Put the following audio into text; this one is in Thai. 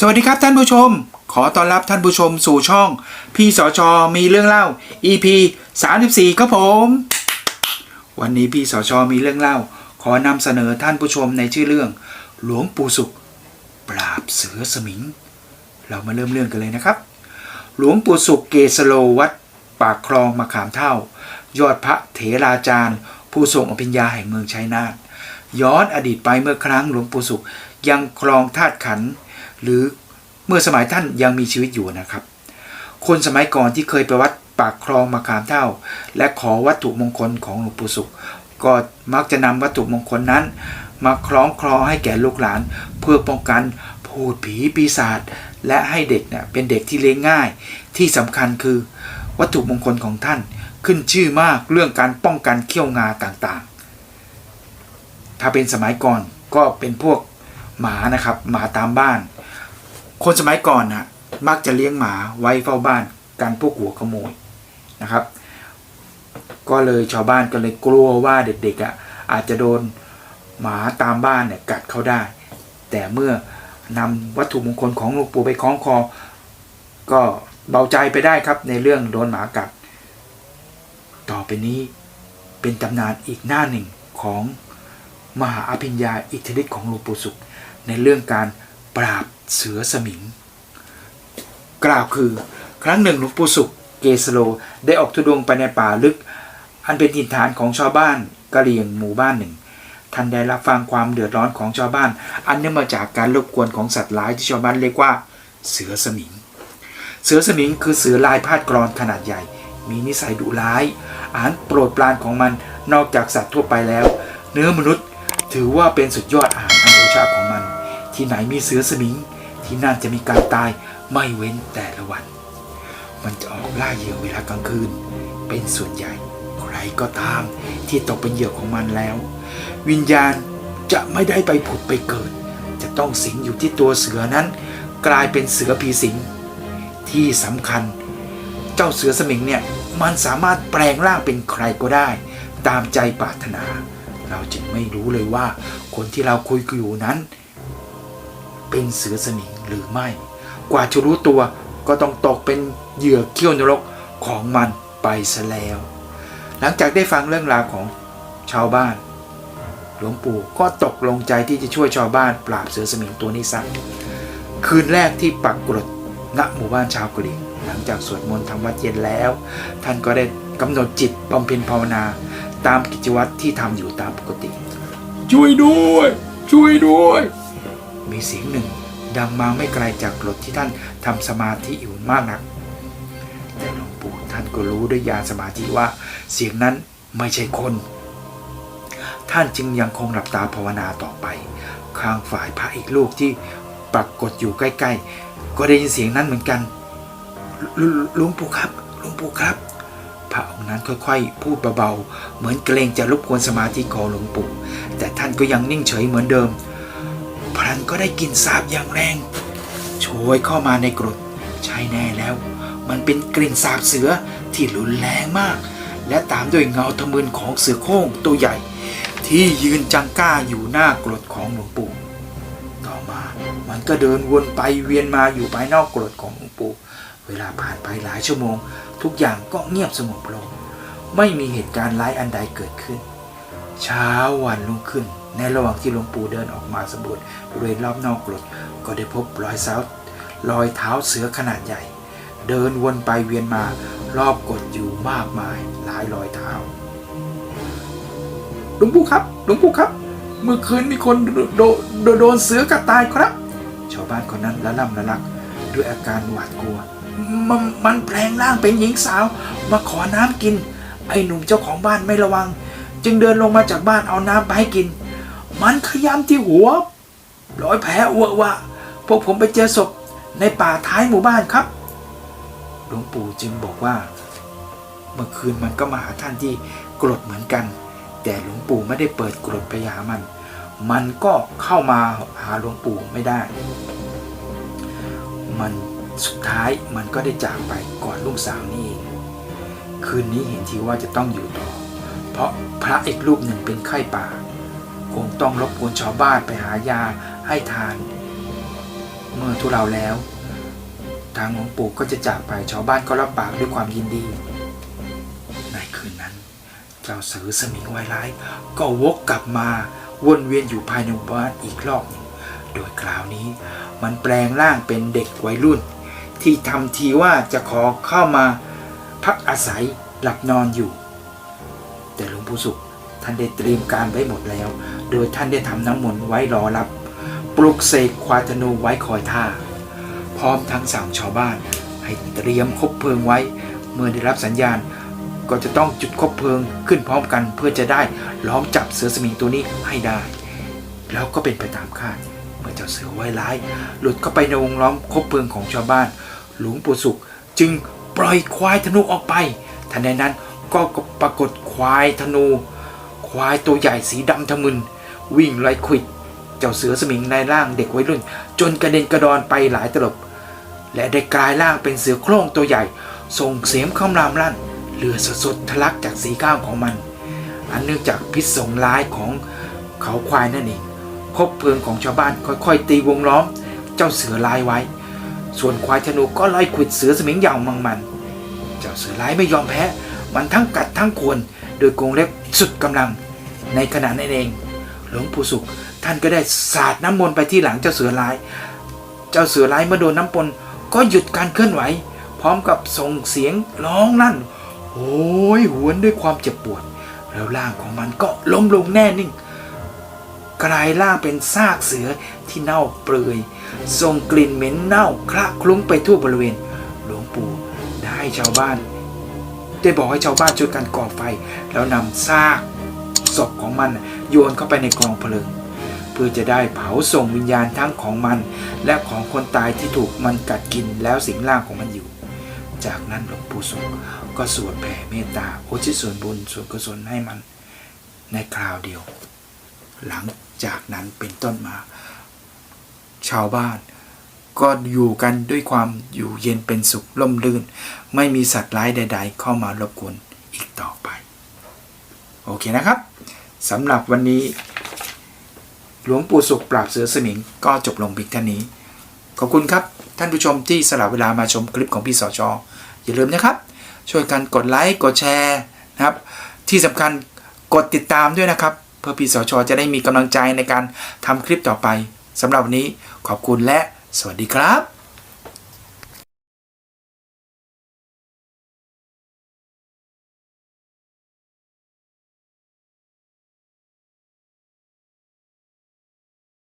สวัสดีครับท่านผู้ชม ขอต้อนรับท่านผู้ชมสู่ช่อง พี่สอชอมีเรื่องเล่า EP 34 ครับผม วันนี้พี่สอชอมีเรื่องเล่า ขอนำเสนอท่านผู้ชมในชื่อเรื่อง หลวงปู่สุข ปราบเสือสมิง เรามาเริ่มเรื่องกันเลยนะครับ หลวงปู่สุขเกสโลวัดปากคลองมะขามเท่า ยอดพระเถราจารย์ ผู้ทรงอภิญญาแห่งเมืองชัยนาทย้อนอดีตไปเมื่อครั้งหลวงปู่สุขยังครองธาตุขันธ์ หรือเมื่อสมัยท่านยังมีชีวิตอยู่นะครับ คนสมัยก่อนที่เคยไปวัดปากคลองมะขามเท่า และขอวัตถุมงคลของหลวงปู่สุข ก็มักจะนำวัตถุมงคลนั้น มาคล้องคลอให้แก่ลูกหลาน เพื่อป้องกันพูดผีปีศาจและให้เด็กเนี่ยเป็นเด็กที่เลี้ยงง่าย ที่สำคัญคือ วัตถุมงคลของท่านขึ้นชื่อมากเรื่องการป้องกันเขี้ยวงาต่างๆ ถ้าเป็นสมัยก่อนก็เป็นพวกหมานะครับ หมาตามบ้าน คนสมัยก่อนนะมักจะเลี้ยงหมาไว้เฝ้าบ้านกันพวกหัวขโมยนะครับ ก็เลยชาวบ้านก็เลยกลัวว่าเด็กๆอะอาจจะโดนหมาตามบ้านเนี่ยกัดเขาได้ แต่เมื่อนำวัตถุมงคลของหลวงปู่ไปคล้องคอ ก็เบาใจไปได้ครับในเรื่องโดนหมากัด ต่อไปนี้เป็นตำนานอีกหน้าหนึ่งของมหาอภิญญาอิทธิฤทธิ์ของหลวงปู่สุข ในเรื่องการ ปราบเสือสมิง กล่าวคือครั้งหนึ่งหลวงปู่สุขเกสโลได้ออกทุดงไปในป่าลึก อันเป็นถิ่นฐานของชาวบ้านกะเหรี่ยงหมู่บ้านหนึ่ง ท่านได้รับฟังความเดือดร้อนของชาวบ้าน อันเนื่องมาจากการรบกวนของสัตว์ร้ายที่ชาวบ้านเรียกว่าเสือสมิง เสือสมิงคือเสือลายพาดกรอนขนาดใหญ่ มีนิสัยดุร้าย อาหารโปรดปรานของมันนอกจากสัตว์ทั่วไปแล้ว เนื้อมนุษย์ถือว่าเป็นสุดยอดอาหารอันโอชาของมัน ที่ไหนมีเสือสมิง ที่นั่นจะมีการตายไม่เว้นแต่ละวัน มันจะออกล่าเหยื่อเวลากลางคืน เป็นส่วนใหญ่ ใครก็ตามที่ตกเป็นเหยื่อของมันแล้ว วิญญาณจะไม่ได้ไปผุดไปเกิด จะต้องสิงอยู่ที่ตัวเสือนั้น กลายเป็นเสือผีสิง ที่สำคัญ เจ้าเสือสมิงเนี่ยมันสามารถแปลงร่างเป็นใครก็ได้ ตามใจปรารถนา เราจึงไม่รู้เลยว่าคนที่เราคุยอยู่นั้น เป็นเสือสมิงหรือไม่ กว่าจะรู้ตัวก็ต้องตกเป็นเหยื่อเขี้ยวนรกของมันไปซะแล้ว หลังจากได้ฟังเรื่องราวของชาวบ้าน หลวงปู่ก็ตกลงใจที่จะช่วยชาวบ้านปราบเสือสมิงตัวนี้ซะคืนแรกที่ปักกรดณหมู่บ้านชาวกะเหรี่ยงหลังจากสวดมนต์ทำวัดเย็นแล้ว ท่านก็ได้กำหนดจิตบำเพ็ญภาวนา ตามกิจวัตรที่ทำอยู่ตามปกติ ช่วยด้วย ช่วยด้วย มีเสียงหนึ่ง ดังมาไม่ไกลจากกรดที่ท่านทำสมาธิอยู่มากนัก แต่หลวงปู่ท่านก็รู้ด้วยญาณสมาธิว่า เสียงนั้นไม่ใช่คน ท่านจึงยังคงหลับตาภาวนาต่อไป ข้างฝ่ายพระอีกลูกที่ปรากฏอยู่ใกล้ ๆ ก็ได้ยินเสียงนั้นเหมือนกันลหลวงปู่ครับหลวงปู่ครับ พระองค์นั้นค่อยๆ พูดเบาๆ เหมือนเกรงจะรบกวนสมาธิของหลวงปู่ แต่ท่านก็ยังนิ่งเฉยเหมือนเดิม พันก็ได้กลิ่นสาบอย่างแรงโชยเข้ามาในกรดใช่แน่แล้ว มันเป็นกลิ่นสาบเสือที่รุนแรงมาก และตามด้วยเงาทะมึนของเสือโคร่งตัวใหญ่ ที่ยืนจังก้าอยู่หน้ากรดของหลวงปู่ต่อมามันก็เดินวนไปเวียนมาอยู่ภายนอกกรดของหลวงปู่เวลาผ่านไปหลายชั่วโมง ทุกอย่างก็เงียบสงบลงไม่มีเหตุการณ์ร้ายอันใดเกิดขึ้น เช้าวันรุ่งขึ้น ในระหว่างที่หลวงปู่เดินออกมาสำรวจบริเวณรอบนอกกรดก็ได้พบรอยเท้ารอยเท้าเสือขนาดใหญ่ เดินวนไปเวียนมารอบกรดอยู่มากมายหลายรอยเท้าหลวงปู่ครับหลวงปู่ครับ เมื่อคืนมีคนโดโดโดนเสือกัดตายครับ ชาวบ้านคนนั้นละล่ำละลัก ด้วยอาการหวาดกลัว มันมันแปลงร่างเป็นหญิงสาว มาขอน้ำกิน ไอ้หนุ่มเจ้าของบ้านไม่ระวัง จึงเดินลงมาจากบ้านเอาน้ำไปให้กิน มันขย้ำที่หัวรอยแผลเวอะวะ พวกผมไปเจอศพในป่าท้ายหมู่บ้านครับ หลวงปู่จึงบอกว่า เมื่อคืนมันก็มาหาท่านที่กรดเหมือนกัน แต่หลวงปู่ไม่ได้เปิดกรดไปหามัน มันก็เข้ามาหาหลวงปู่ไม่ได้ มันสุดท้ายมันก็ได้จากไปก่อนลูกสาวนี่เองคืนนี้เห็นทีว่าจะต้องอยู่ต่อ เพราะพระอีกรูปหนึ่งเป็นไข้ป่า งต้องรบกวนชาวบ้านไปหายาให้ทาน เมื่อทุเราแล้ว ทางหลวงปู่ก็จะจากไปชาวบ้านก็รับปากด้วยความยินดี ในคืนนั้น เจ้าเสือสมิงไวร้าย ก็วกกลับมาวนเวียนอยู่ภายในหมู่บ้านอีกรอบหนึ่งโดยคราวนี้มันแปลงร่างเป็นเด็กวัยรุ่น ที่ทำทีว่าจะขอเข้ามาพักอาศัยหลับนอนอยู่ แต่หลวงปู่สุข ท่านได้เตรียมการไว้หมดแล้ว โดยท่านได้ทำน้ำมนต์ไว้รอรับ ปลุกเสกควายธนูไว้คอยท่า พร้อมทั้งสั่งชาวบ้าน ให้เตรียมคบเพลิงไว้ เมื่อได้รับสัญญาณ ก็จะต้องจุดคบเพลิงขึ้นพร้อมกันเพื่อจะได้ล้อมจับเสือสมิงตัวนี้ให้ได้ แล้วก็เป็นไปตามคาด เมื่อเจ้าเสือไว้ร้าย หลุดเข้าไปในวงล้อมคบเพลิงของชาวบ้าน หลวงปู่สุขจึงปล่อยควายธนูออกไปทันใดนั้นก็ปรากฏควายธนู ควายตัวใหญ่สีดำทะมึน วิ่งไล่ควิด เจ้าเสือสมิงในร่างเด็กวัยรุ่น จนกระเด็นกระดอนไปหลายตลบ และได้กลายร่างเป็นเสือโคร่งตัวใหญ่ ส่งเสียงคำรามลั่นเลือดสดทะลักจากสีก้าวของมัน อันเนื่องจากพิษสงร้ายของเขาควายนั่นเองคบเพลิงของชาวบ้านค่อยๆ ตีวงล้อม เจ้าเสือลายไว้ ส่วนควายธนูก็ไล่ขวิดเสือสมิงอย่างมังมัน เจ้าเสือร้ายไม่ยอมแพ้ มันทั้งกัดทั้งขวน โดยกรงเล็บสุดกำลัง ในขณะนั้นเอง หลวงปู่สุขท่านก็ได้สาดน้ำมนต์ไปที่หลังเจ้าเสือร้าย เจ้าเสือร้ายเมื่อโดนน้ำปนก็หยุดการเคลื่อนไหว พร้อมกับส่งเสียงร้องนั่นโอ้ยหวนด้วยความเจ็บปวด แล้วร่างของมันก็ล้มลงแน่นิ่ง กลายร่างเป็นซากเสือที่เน่าเปลือยส่งกลิ่นเหม็นเน่าคละคลุ้งไปทั่วบริเวณ หลวงปู่ได้ชาวบ้าน ได้บอกให้ชาวบ้านช่วยกันก่อไฟ แล้วนำซากศพของมันโยนเข้าไปในกองเพลิง เพื่อจะได้เผาส่งวิญญาณทั้งของมัน และของคนตายที่ถูกมันกัดกินแล้วสิงร่างของมันอยู่ จากนั้นหลวงปู่สุขก็สวดแผ่เมตตาอุทิศส่วนบุญส่วนกุศลให้มันในคราวเดียว หลังจากนั้นเป็นต้นมา ชาวบ้าน ก็อยู่กันด้วยความอยู่เย็นเป็นสุขร่มรื่น ไม่มีสัตว์ร้ายใด ๆ เข้ามารบกวนอีกต่อไป โอเคนะครับสำหรับวันนี้ หลวงปู่สุขปราบเสือสมิง ก็จบลงพียงเท่านี้ ขอบคุณครับ ท่านผู้ชมที่สละเวลามาชมคลิปของพี่สอจออย่าลืมนะครับ ช่วยกันกดไลค์กดแชร์นะครับ ที่สำคัญกดติดตามด้วยนะครับ เพื่อพี่สอชอจะได้มีกำลังใจในการทำคลิปต่อไปสำหรับวันนี้ขอบคุณและ สวัสดีครับ